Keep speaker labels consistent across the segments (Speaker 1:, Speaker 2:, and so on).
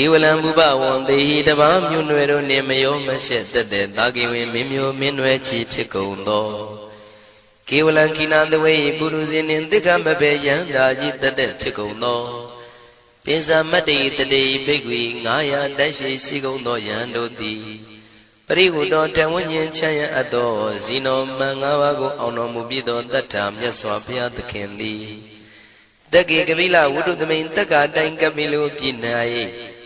Speaker 1: ကေဝလံဘုဘဝံတေဟိတဘာမြွနွယ်တို့နှင့်မယောမရှက်သက်သက်တာကေဝင်မင်းမျိုးမင်းနွယ်ချီဖြစ်ကုန်သောကေဝလံကိနာတဝေပုရုဇဉ်နှင့်တိက္ခမဘေယံဓာကြီးသက်သက်ဖြစ်ကုန်သောပိစမတ္တိတတိဘိက္ခွေ900တိုက်ရှိရှိကုန်သောယံတို့သည်ပရိဟုတောတဝဉ္ဉ္ချမ်းရအပ်သောဇီနောမန်၅ပါးကိုအောင်တော်မူပြီးသောတတ္ထာမြတ်စွာဘုရားသခင်သည်တက္ကေကပိလဝုဒ္ဓသမိန်တက္ကတိုင်ကပိလိုပြည်၌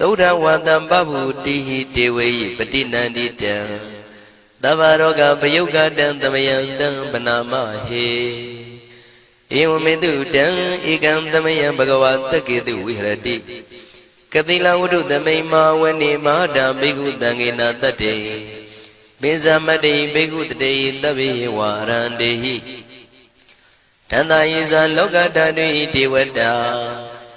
Speaker 1: သုဒ္ဓဝတံပဗုတိဟိတေဝေယပတိနန္တိတံတဗ္ဗရောဂပယုတ်ကတံသမယံတံပနာမဟေဧဝမေတုတံဧကံသမယံဘဂဝတကေတုဝိဟရတိကတိလဝတ္ထုသမိန်မာဝနေမဟာတာဘိက္ခုတံငေနာတတ္တေပိဇမတ္တိဘိက္ခုတတေသဗ္ဗေဝါရန္တေဟိတန္တယေဇာလောကဓာတုဣဒေဝတာ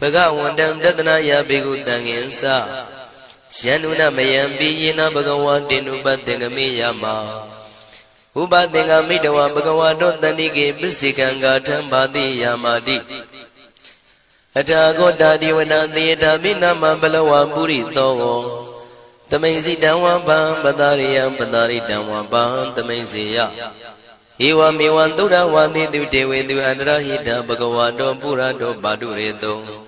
Speaker 1: ဘဂဝန္တံတတနာယဘေကုတံငင်္စယန္နုနမယံပိယေနဘဂဝါတေနုပတေငမေယမဥပသင်္ကမိတဝဘဂဝါတောတန္တိကေပစ္စေကံဂါထံဘာတိယာမာတိအထာဂောတာဒီဝနာသေတာမိနာမဘလဝပုရိသောတမိန်စီတံဝပံပတာရိယံပတာရိတံဝပံတမိန်စီယဧဝမေဝံသုဒ္ဓဝါတိတုတေဝေတုအန္တရဟိတဘဂဝါတောပုရတောပါတုရေတော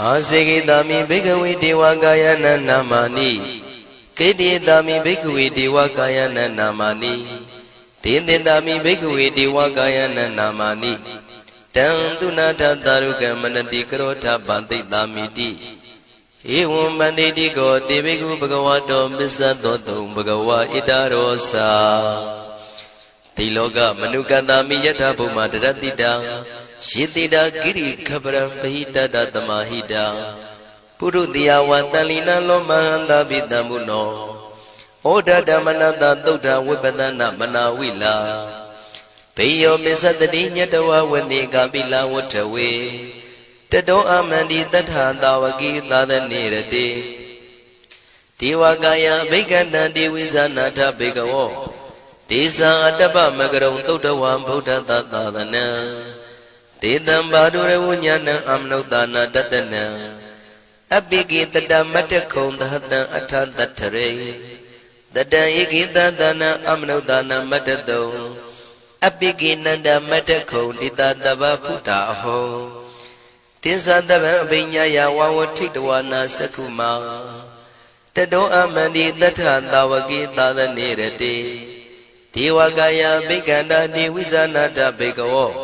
Speaker 1: အာစေကိတာမိဘိက္ခဝေဒေဝကာယနာနာမာနိကေတိတာမိဘိက္ခဝေဒေဝကာယနာနာမာနိဒေသင်တာမိဘိက္ခဝေဒေဝကာယနာနာမာနိတံသူနာထတာရုကမနတိကရောထပန္တိတာမိတိဧဝံမန္တိတိကောတေဘိကုဘဂဝတောပစ္စသောတုံဘဂဝါဣတရောစာတိလောကမနုကတမိယထာဘုမတရတိတံ ယေတိတာကိရိခပရံပဟိတတသမဟိတံပုရုတိယဝတန်လီနလောမဟန္တာပိတံဘုနောဩဒဓမ္မနတသုဒ္ဓဝိပဒနာမနာဝိလာဘေယောမစ္စတတိညတဝဝနေကပိလဝထဝေတတောအမန္တိတထသာဝကိသာသနေရတိဒေဝကာယဘိက္ခဏံဒေဝိဇာနာထဘေကဝောဒေဇာအတ္တပမကရုံသုဒ္ဓဝံဗုဒ္ဓသာသာသနံ ဒေတံဘာဒုရဝညာဏံအမနုဿာနာတတနံအပိကိတတမတ္တခုံသဟတံအထတတ္ထရေတတံဧကိတသနာအမနုဿာနာမတ္တတုံအပိကိနန္ဒမတ္တခုံတိတတဗ္ဗဖုတာအဟောတိသတဗံအပိညာယဝဝထိတဝနာသကုမာတတောအမန္တိတထသာဝကိသာသနေရတိဒေဝကာယဘိက္ခန္တာတိဝိဇာနာတဘေကဝော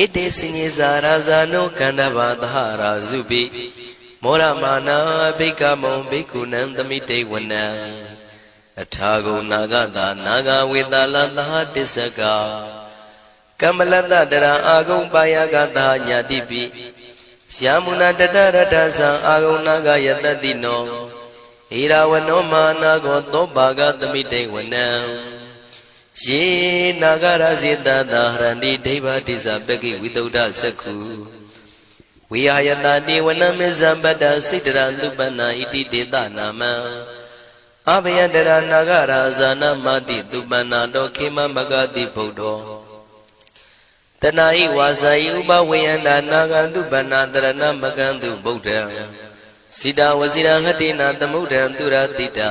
Speaker 1: ဧတေစညေဇာရာဇာနောကန္တဘာသဟရာဇုပိမောရမာနာဘိကမုံဘိက္ခုနံသမိတေဝနံအထာဂုနာဂတာနာဂဝေတလသဟတစ္စကကမ္မလတ္တတရာအာဂုံပါယကတာညာတိပိယာမုနာတတရတသံအာဂုနာဂယတတိနောဣရာဝနောမာနာကောသောပါကသမိတေဝနံ ယေနာဂရဇိတသာဟရန္တိဒိဗ္ဗတိဇပကိဝိတုဒ္ဓသက္ခုဝိဟာယတတိဝနမေဇံပတ္တစိတရသုပနာဣတိတေတနာမံအဘယတရနာဂရာဇာနမတိသူပနာတောခေမမဂတိဗုဒ္ဓောတဏှာဤဝါစာဤဥပဝေယန္တာနာဂန္တုဗန္နာတရဏမကန္တုဗုဒ္ဓံစိတာဝစီရဟတိနာသမုဒ္ဒံသူရတိတာ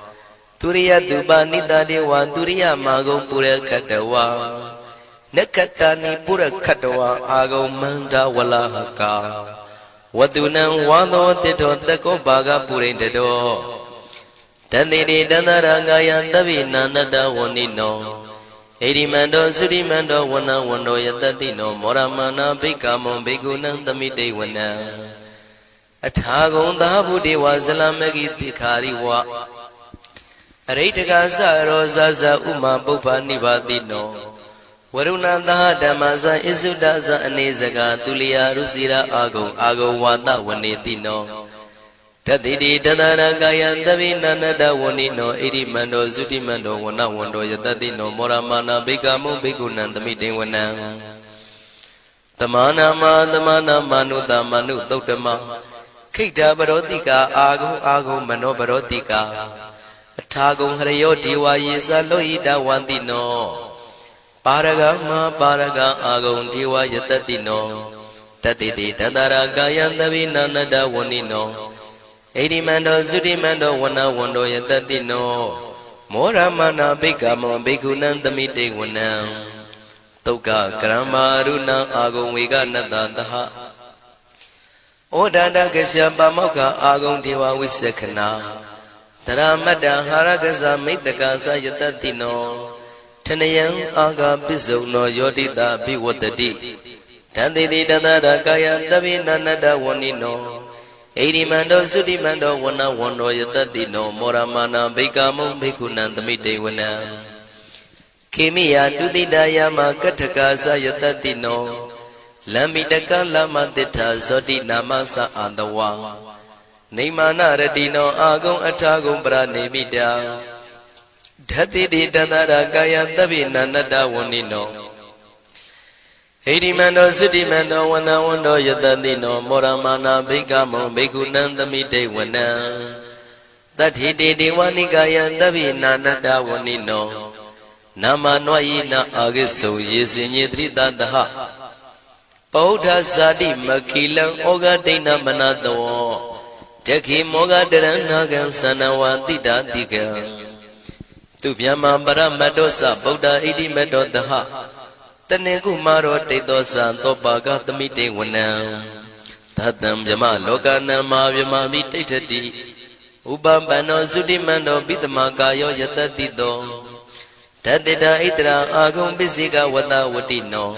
Speaker 1: သူရိယတုပနိတတေဝသူရိယမာဂုံပုရခတဝါနက္ခတနိပုရခတဝါအာဂုံမန္တဝလဟကာဝတုနံဝါသောတိတောတကောဘာဂပုရိတတောတန်တိတိတန္တရာဂာယသဗ္ဗိနာနတဝဏိနောဣရိမန္တောသုရိမန္တောဝနဝန္တောယတတိနောမောရမနာဘိက္ခမုံဘိက္ခုနံသမိတေဝနံအထာဂုံသာဘုဒေဝဇလမဂိတိခာရိဝ အရိတကသရောဇဇဥမာပုပ္ပနိဗ္ဗာတိနောဝရုဏသဟဓမ္မဇဣစုဒဇအနေစကသူလျာရုစီရာအာဂုံအာဂုံဝါဒဝနေတိနောတတိတိတတရကာယံသဗိနန္တဝဏိနောဣရိမန္တောသုတိမန္တောဝနဝန္တောယတတိနောမောရမာနာဘိကမုဘိကုဏံသမိတေဝနံတမနာမသမနာမနုတမနုသုတ်တမခိတ္တပရောတိကာအာဂုံအာဂုံမနောပရောတိကာ အထာဂုံဟရယောဒီဝါယေသလောဟိတဝန္တိနောပါရဂမပါရဂအာဂုံဒီဝါယတတိနောတတိတိတတရာကာယံသဗိနန္တဝဏိနောဣတိမန္တောသုတိမန္တောဝနဝန္တောယတတိနောမောရမနာဘိက္ခမောဘိက္ခုနံသမိတေဝနံတုတ်ကကရမရုဏအာဂုံဝေကနတသဟဩဒန္တကရှပမောက္ခအာဂုံဒေဝဝိသခနာ တရမတ္တဟာရကဇမိတ္တကသယတတိနောထနယံအာဂပစ္စုံနောယောတိတာဘိဝတ္တိတန်တိတိတတရကာယတပိနန္တဝဏိနောဣရိမန္တောသုတိမန္တောဝနဝန္တောယတတိနောမောရမနာဘိကာမုံဘိက္ခုနံသမိတေဝနံခေမိယတုတိတယမကထကာသယတတိနောလမ္မိတကလမတိထာဇောတိနာမသအာတဝါ နေမာနရတိနောအာဂုံအထာဂုံပရနေမိတာဓတ္တိတိတန္တရာကာယသဗ္ဗိနန္တဝဏိနောဣတိမန္တောသုတိမန္တောဝနဝန္တောယတတိနောမောရမနာဘိက္ခမောဘိက္ခုနံသမိတေဝနံတတ္ထိတေဒေဝနိကာယသဗ္ဗိနာနတဝဏိနောနာမနွယိနအာဂိစုယေစင်ညေတိတတဟပောဓဇာတိမခိလံဩဃဒိဏမနတော တခိမောဃတရဏဂံသနဝတိတာတိကံသူဗျမပရမတ္တောသဗုဒ္ဓဣတိမတ္တောတဟတနေကုမာရောတိတ်သောသံသောပါကသမိတေဝနံသတံဗျမလောကနံမာဗျမမိတိဋ္ဌတိဥပပန္နောသုတိမန္တောပိတမကာယောယတတိတောတတေတာဣတရာအာဂုံပစ္စိကဝတဝတိနော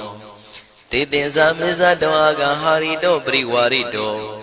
Speaker 1: တေတင်္ဇာမေဇတောအာဂဟာရိတောပရိဝါရိတော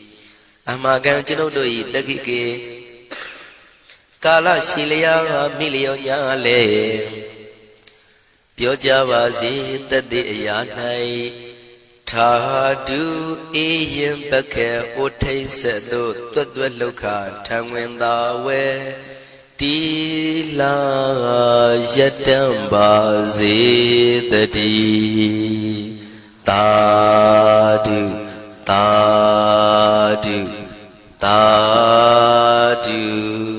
Speaker 1: အမကံကျွန်ုပ်တို့၏တက္ခိကေကာလရှိလျာမိလျောညာလေပြောကြပါစေတသက်အရာ၌ထာတုအေယံပခေဩထိတ်ဆက်သို့တွတ်တွတ်လောက်ခထံဝင်သာဝဲတီလာယတံပါစေတတိတာတု တာတုတာတု